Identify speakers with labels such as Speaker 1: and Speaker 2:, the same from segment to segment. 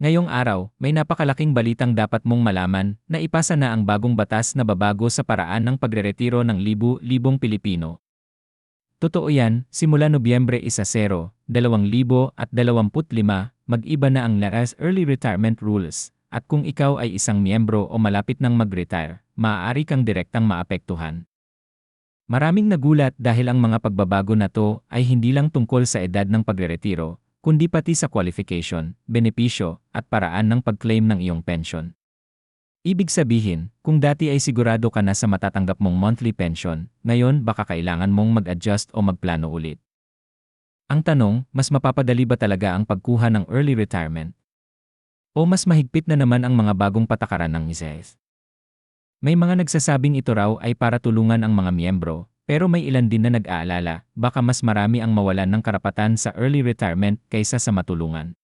Speaker 1: Ngayong araw, may napakalaking balitang dapat mong malaman na ipasa na ang bagong batas na babago sa paraan ng pagreretiro ng libu-libong Pilipino. Totoo yan, simula Nobyembre 1-0, 2025, mag-iba na ang LARAS Early Retirement Rules, at kung ikaw ay isang miyembro o malapit ng mag-retire, maaari kang direktang maapektuhan. Maraming nagulat dahil ang mga pagbabago na to ay hindi lang tungkol sa edad ng pagreretiro, kundi pati sa qualification, benepisyo, at paraan ng pag-claim ng iyong pension. Ibig sabihin, kung dati ay sigurado ka na sa matatanggap mong monthly pension, ngayon baka kailangan mong mag-adjust o magplano ulit. Ang tanong, mas mapapadali ba talaga ang pagkuha ng early retirement? O mas mahigpit na naman ang mga bagong patakaran ng ISES? May mga nagsasabing ito raw ay para tulungan ang mga miyembro, pero may ilan din na nag-aalala, baka mas marami ang mawalan ng karapatan sa early retirement kaysa sa matulungan.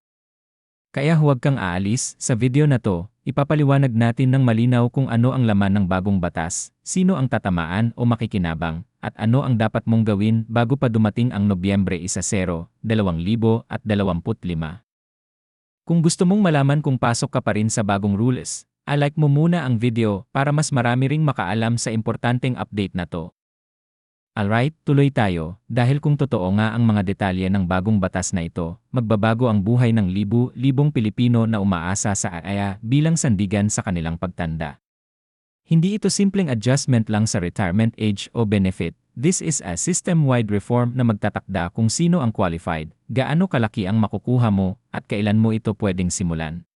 Speaker 1: Kaya huwag kang aalis, sa video na to, ipapaliwanag natin ng malinaw kung ano ang laman ng bagong batas, sino ang tatamaan o makikinabang, at ano ang dapat mong gawin bago pa dumating ang Nobyembre 1-0, 2025. Kung gusto mong malaman kung pasok ka pa rin sa bagong rules, I-like mo muna ang video para mas marami ring makaalam sa importanteng update na to. Alright, tuloy tayo, dahil kung totoo nga ang mga detalye ng bagong batas na ito, magbabago ang buhay ng libu-libong Pilipino na umaasa sa AAYA bilang sandigan sa kanilang pagtanda. Hindi ito simpleng adjustment lang sa retirement age o benefit, this is a system-wide reform na magtatakda kung sino ang qualified, gaano kalaki ang makukuha mo, at kailan mo ito pwedeng simulan.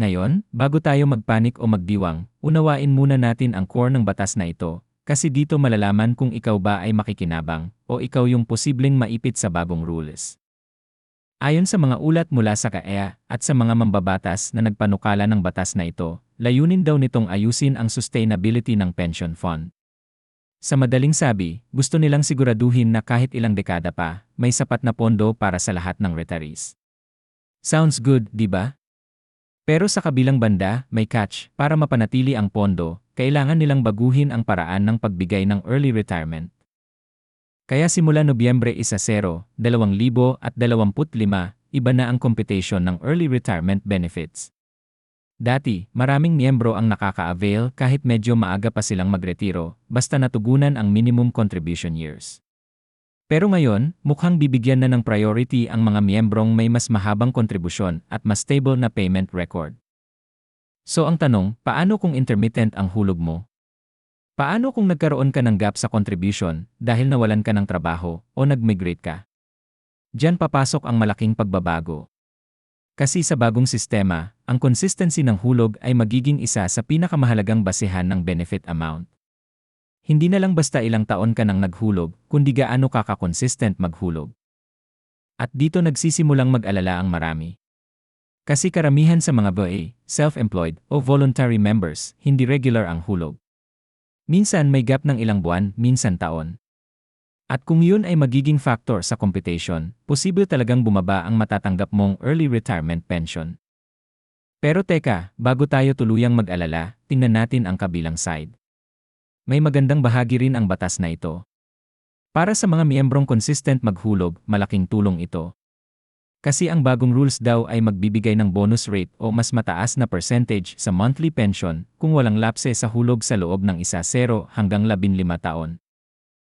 Speaker 1: Ngayon, bago tayo magpanik o magdiwang, unawain muna natin ang core ng batas na ito, kasi dito malalaman kung ikaw ba ay makikinabang o ikaw yung posibleng maipit sa bagong rules. Ayon sa mga ulat mula sa KAEA at sa mga mambabatas na nagpanukala ng batas na ito, layunin daw nitong ayusin ang sustainability ng pension fund. Sa madaling sabi, gusto nilang siguraduhin na kahit ilang dekada pa, may sapat na pondo para sa lahat ng retirees. Sounds good, di ba? Pero sa kabilang banda, may catch, para mapanatili ang pondo, kailangan nilang baguhin ang paraan ng pagbigay ng early retirement. Kaya simula Nobyembre 1-0, 2025, iba na ang computation ng early retirement benefits. Dati, maraming miyembro ang nakaka-avail kahit medyo maaga pa silang magretiro, basta natugunan ang minimum contribution years. Pero ngayon, mukhang bibigyan na ng priority ang mga miyembrong may mas mahabang kontribusyon at mas stable na payment record. So ang tanong, paano kung intermittent ang hulog mo? Paano kung nagkaroon ka ng gap sa contribution dahil nawalan ka ng trabaho o nag-migrate ka? Diyan papasok ang malaking pagbabago. Kasi sa bagong sistema, ang consistency ng hulog ay magiging isa sa pinakamahalagang basehan ng benefit amount. Hindi na lang basta ilang taon ka nang naghulog, kundi gaano ka ka-consistent maghulog. At dito nagsisimulang mag-alala ang marami. Kasi karamihan sa mga BA, self-employed, o voluntary members, hindi regular ang hulog. Minsan may gap ng ilang buwan, minsan taon. At kung yun ay magiging factor sa computation, posible talagang bumaba ang matatanggap mong early retirement pension. Pero teka, bago tayo tuluyang mag-alala, tingnan natin ang kabilang side. May magandang bahagi rin ang batas na ito. Para sa mga miyembrong consistent maghulog, malaking tulong ito. Kasi ang bagong rules daw ay magbibigay ng bonus rate o mas mataas na percentage sa monthly pension kung walang lapse sa hulog sa loob ng isa 0 hanggang 15 taon.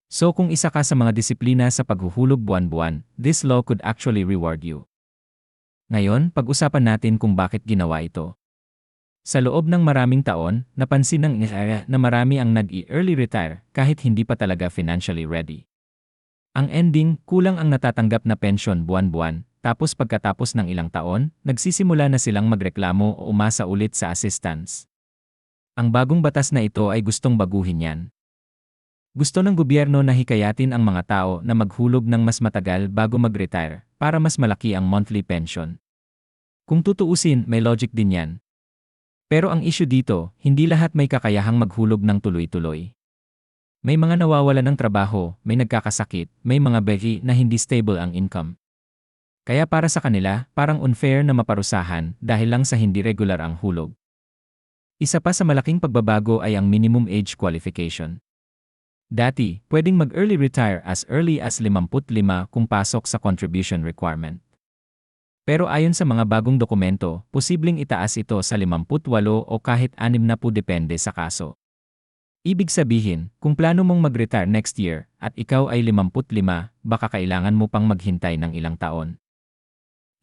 Speaker 1: So kung isa ka sa mga disiplina sa paghuhulog buwan-buwan, this law could actually reward you. Ngayon, pag-usapan natin kung bakit ginawa ito. Sa loob ng maraming taon, napansin ng IRA na marami ang nag-early retire kahit hindi pa talaga financially ready. Ang ending, kulang ang natatanggap na pension buwan-buwan tapos pagkatapos ng ilang taon, nagsisimula na silang magreklamo o umasa ulit sa assistance. Ang bagong batas na ito ay gustong baguhin yan. Gusto ng gobyerno na hikayatin ang mga tao na maghulog ng mas matagal bago mag-retire para mas malaki ang monthly pension. Kung tutuusin, may logic din yan. Pero ang issue dito, hindi lahat may kakayahang maghulog ng tuloy-tuloy. May mga nawawala ng trabaho, may nagkakasakit, may mga beki na hindi stable ang income. Kaya para sa kanila, parang unfair na maparusahan dahil lang sa hindi regular ang hulog. Isa pa sa malaking pagbabago ay ang minimum age qualification. Dati, pwedeng mag-early retire as early as 55 kung pasok sa contribution requirement. Pero ayon sa mga bagong dokumento, posibleng itaas ito sa 58 o kahit 60 depende sa kaso. Ibig sabihin, kung plano mong mag-retire next year at ikaw ay 55, baka kailangan mo pang maghintay ng ilang taon.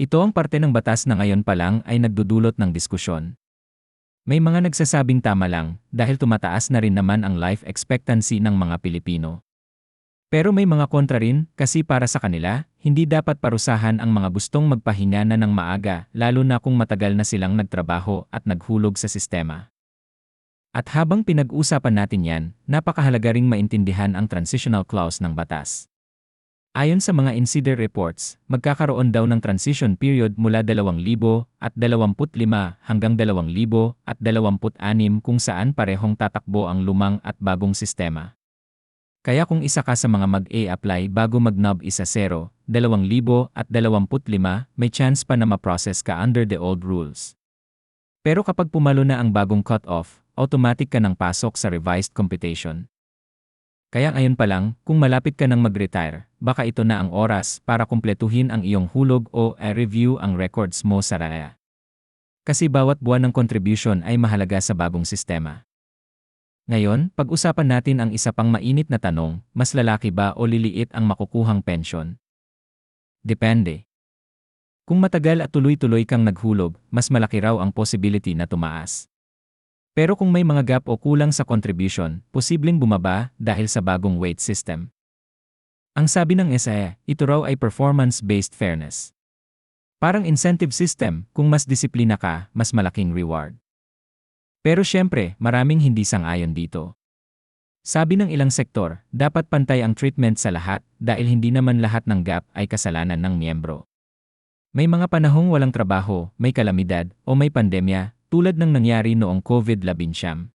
Speaker 1: Ito ang parte ng batas na ngayon pa lang ay nagdudulot ng diskusyon. May mga nagsasabing tama lang dahil tumataas na rin naman ang life expectancy ng mga Pilipino. Pero may mga kontra rin kasi para sa kanila, hindi dapat parusahan ang mga gustong magpahinga na ng maaga lalo na kung matagal na silang nagtrabaho at naghulog sa sistema. At habang pinag-usapan natin yan, napakahalaga ring maintindihan ang transitional clause ng batas. Ayon sa mga insider reports, magkakaroon daw ng transition period mula 2025 hanggang 2026 kung saan parehong tatakbo ang lumang at bagong sistema. Kaya kung isa ka sa mga mag-a-apply bago mag-nub isa 0, 2025, may chance pa na ma-process ka under the old rules. Pero kapag pumalo na ang bagong cut-off, automatic ka nang pasok sa revised computation. Kaya ngayon pa lang, kung malapit ka nang mag-retire, baka ito na ang oras para kumpletuhin ang iyong hulog o review ang records mo sa RAA. Kasi bawat buwan ng contribution ay mahalaga sa bagong sistema. Ngayon, pag-usapan natin ang isa pang mainit na tanong, mas lalaki ba o liliit ang makukuhang pensyon? Depende. Kung matagal at tuloy-tuloy kang naghulog, mas malaki raw ang possibility na tumaas. Pero kung may mga gap o kulang sa contribution, posibleng bumaba dahil sa bagong weight system. Ang sabi ng SAE, ito raw ay performance-based fairness. Parang incentive system, kung mas disiplina ka, mas malaking reward. Pero syempre, maraming hindi sang-ayon dito. Sabi ng ilang sektor, dapat pantay ang treatment sa lahat dahil hindi naman lahat ng gap ay kasalanan ng miyembro. May mga panahong walang trabaho, may kalamidad, o may pandemya, tulad ng nangyari noong COVID-19.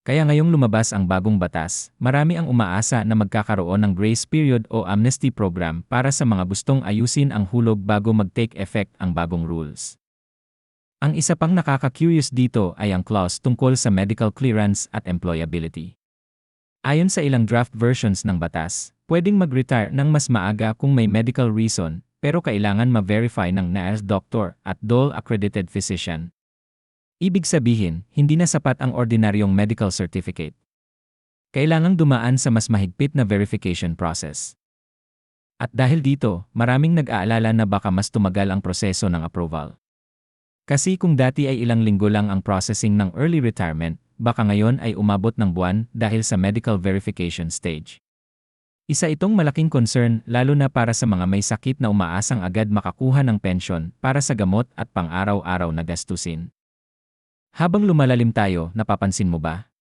Speaker 1: Kaya ngayong lumabas ang bagong batas, marami ang umaasa na magkakaroon ng grace period o amnesty program para sa mga gustong ayusin ang hulog bago mag-take effect ang bagong rules. Ang isa pang nakaka-curious dito ay ang clause tungkol sa medical clearance at employability. Ayon sa ilang draft versions ng batas, pwedeng mag-retire ng mas maaga kung may medical reason, pero kailangan ma-verify ng NAS doctor at DOL accredited physician. Ibig sabihin, hindi na sapat ang ordinaryong medical certificate. Kailangang dumaan sa mas mahigpit na verification process. At dahil dito, maraming nag-aalala na baka mas tumagal ang proseso ng approval. Kasi kung dati ay ilang linggo lang ang processing ng early retirement, baka ngayon ay umabot ng buwan dahil sa medical verification stage. Isa itong malaking concern lalo na para sa mga may sakit na umaasang agad makakuha ng pensyon para sa gamot at pang-araw-araw na gastusin. Habang lumalalim tayo, napapansin mo ba?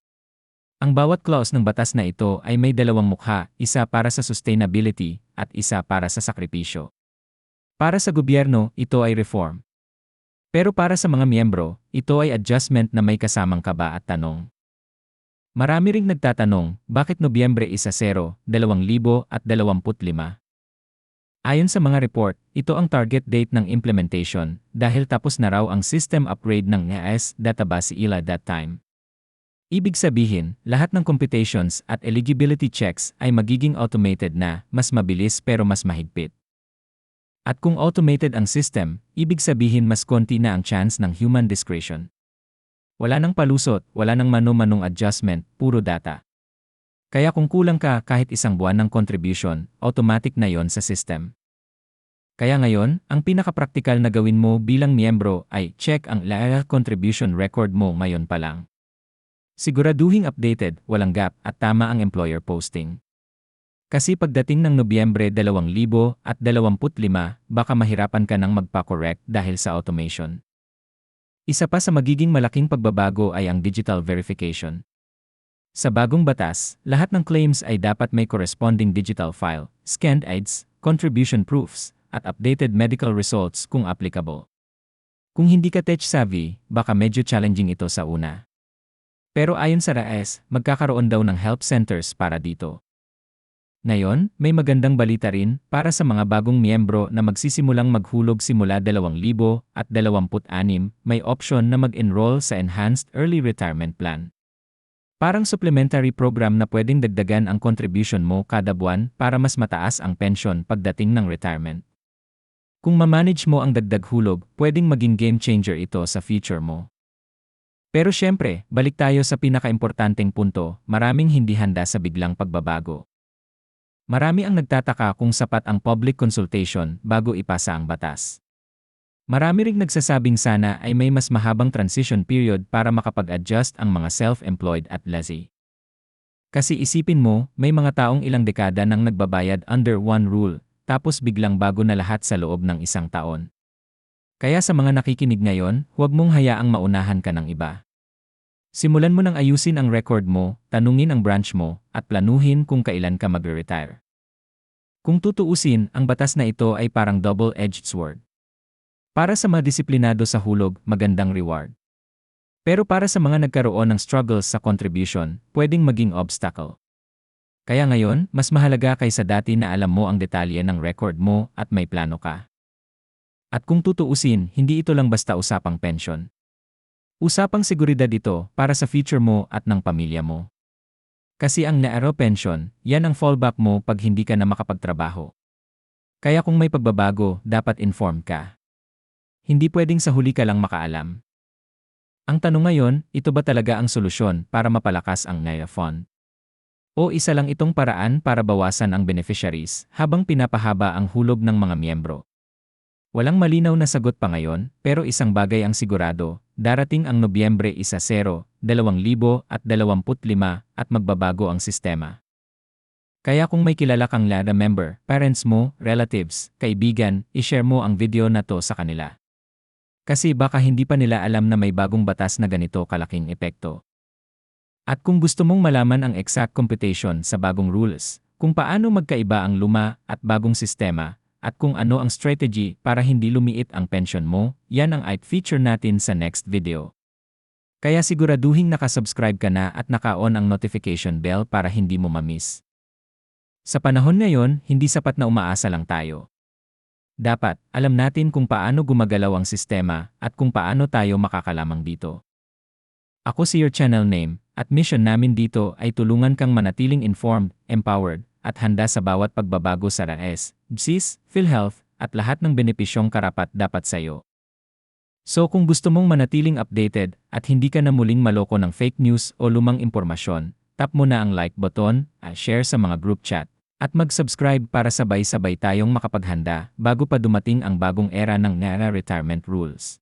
Speaker 1: Ang bawat clause ng batas na ito ay may dalawang mukha, isa para sa sustainability at isa para sa sakripisyo. Para sa gobyerno, ito ay reform. Pero para sa mga miyembro, ito ay adjustment na may kasamang kaba at tanong. Marami ring nagtatanong, bakit Nobyembre 1 0, 2025? Ayon sa mga report, ito ang target date ng implementation dahil tapos na raw ang system upgrade ng NAS database ILA that time. Ibig sabihin, lahat ng computations at eligibility checks ay magiging automated na, mas mabilis pero mas mahigpit. At kung automated ang system, ibig sabihin mas konti na ang chance ng human discretion. Wala nang palusot, wala nang mano-manong adjustment, puro data. Kaya kung kulang ka kahit isang buwan ng contribution, automatic na yon sa system. Kaya ngayon, ang pinakapraktikal na gawin mo bilang miyembro ay check ang LAA contribution record mo ngayon pa lang. Siguraduhing updated, walang gap at tama ang employer posting. Kasi pagdating ng Nobyembre 2025, baka mahirapan ka nang magpa-correct dahil sa automation. Isa pa sa magiging malaking pagbabago ay ang digital verification. Sa bagong batas, lahat ng claims ay dapat may corresponding digital file, scanned IDs, contribution proofs, at updated medical results kung applicable. Kung hindi ka tech-savvy, baka medyo challenging ito sa una. Pero ayon sa RAES, magkakaroon daw ng help centers para dito. Ngayon, may magandang balita rin para sa mga bagong miyembro na magsisimulang maghulog simula 2026, may option na mag-enroll sa Enhanced Early Retirement Plan. Parang supplementary program na pwedeng dagdagan ang contribution mo kada buwan para mas mataas ang pension pagdating ng retirement. Kung mamanage mo ang dagdag hulog, pwedeng maging game changer ito sa future mo. Pero syempre, balik tayo sa pinakaimportanteng punto, maraming hindi handa sa biglang pagbabago. Marami ang nagtataka kung sapat ang public consultation bago ipasa ang batas. Marami ring nagsasabing sana ay may mas mahabang transition period para makapag-adjust ang mga self-employed at lazy. Kasi isipin mo, may mga taong ilang dekada nang nagbabayad under one rule, tapos biglang bago na lahat sa loob ng isang taon. Kaya sa mga nakikinig ngayon, huwag mong hayaang maunahan ka ng iba. Simulan mo nang ayusin ang record mo, tanungin ang branch mo, at planuhin kung kailan ka mag-retire. Kung tutuusin, ang batas na ito ay parang double-edged sword. Para sa mga disiplinado sa hulog, magandang reward. Pero para sa mga nagkaroon ng struggles sa contribution, pwedeng maging obstacle. Kaya ngayon, mas mahalaga kaysa dati na alam mo ang detalye ng record mo at may plano ka. At kung tutuusin, hindi ito lang basta usapang pension. Usapang seguridad ito para sa future mo at ng pamilya mo. Kasi ang naaro pension, yan ang fallback mo pag hindi ka na makapagtrabaho. Kaya kung may pagbabago, dapat inform ka. Hindi pwedeng sa huli ka lang makaalam. Ang tanong ngayon, ito ba talaga ang solusyon para mapalakas ang NAIA Fund? O isa lang itong paraan para bawasan ang beneficiaries habang pinapahaba ang hulog ng mga miyembro? Walang malinaw na sagot pa ngayon, pero isang bagay ang sigurado, darating ang Nobyembre 1-0, 2025 at magbabago ang sistema. Kaya kung may kilala kang LADA member, parents mo, relatives, kaibigan, ishare mo ang video na to sa kanila. Kasi baka hindi pa nila alam na may bagong batas na ganito kalaking epekto. At kung gusto mong malaman ang exact computation sa bagong rules, kung paano magkaiba ang luma at bagong sistema, at kung ano ang strategy para hindi lumiit ang pension mo, yan ang IT feature natin sa next video. Kaya siguraduhin nakasubscribe ka na at naka-on ang notification bell para hindi mo mamiss. Sa panahon ngayon, hindi sapat na umaasa lang tayo. Dapat, alam natin kung paano gumagalaw ang sistema at kung paano tayo makakalamang dito. Ako si your channel name, at mission namin dito ay tulungan kang manatiling informed, empowered, at handa sa bawat pagbabago sa RAS, GSIS, PhilHealth, at lahat ng benepisyong karapat dapat sa iyo. So kung gusto mong manatiling updated at hindi ka na muling maloko ng fake news o lumang impormasyon, tap mo na ang like button, share sa mga group chat, at mag-subscribe para sabay-sabay tayong makapaghanda bago pa dumating ang bagong era ng NARA Retirement Rules.